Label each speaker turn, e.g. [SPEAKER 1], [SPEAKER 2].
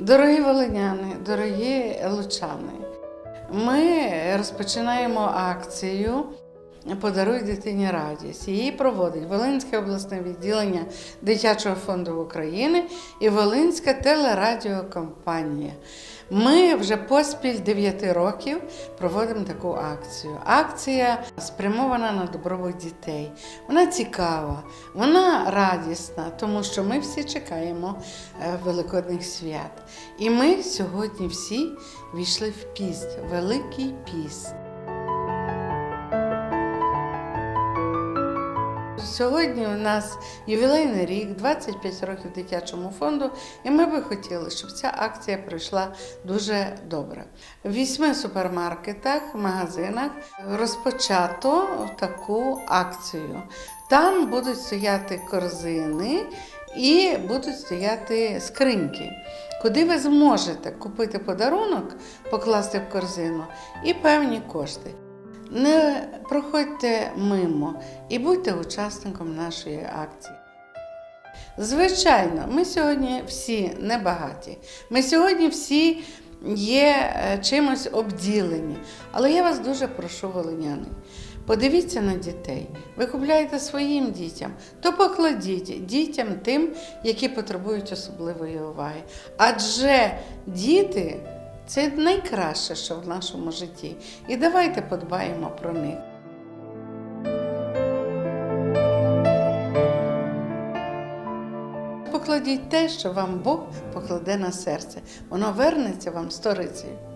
[SPEAKER 1] Дорогі волиняни, дорогі лучани, ми розпочинаємо акцію Подаруй дитині радість. Її проводить Волинське обласне відділення Дитячого фонду України і Волинська телерадіокомпанія. Ми вже поспіль 9 років проводимо таку акцію. Акція спрямована на добробут дітей. Вона цікава, вона радісна, тому що ми всі чекаємо е, Великодних свят. І ми сьогодні всі війшли в піст, Великий піст. Сьогодні у нас ювілейний рік, 25 років дитячому фонду, і ми би хотіли, щоб ця акція пройшла дуже добре. В вісьми супермаркетах, магазинах розпочато таку акцію. Там будуть стояти корзини і будуть стояти скриньки, куди ви зможете купити подарунок, покласти в корзину і певні кошти. Не проходьте мимо і будьте учасником нашої акції. Звичайно, ми сьогодні всі небагаті. Ми сьогодні всі є е, чимось обділені. Але я вас дуже прошу, волиняни, подивіться на дітей. Ви купляєте своїм дітям, то покладіть дітям тим, які потребують особливої уваги. Адже діти це найкраще, що в нашому житті. І давайте подбаємо про них. Покладіть те, що вам Бог покладе на серце. Воно вернеться вам сторицею.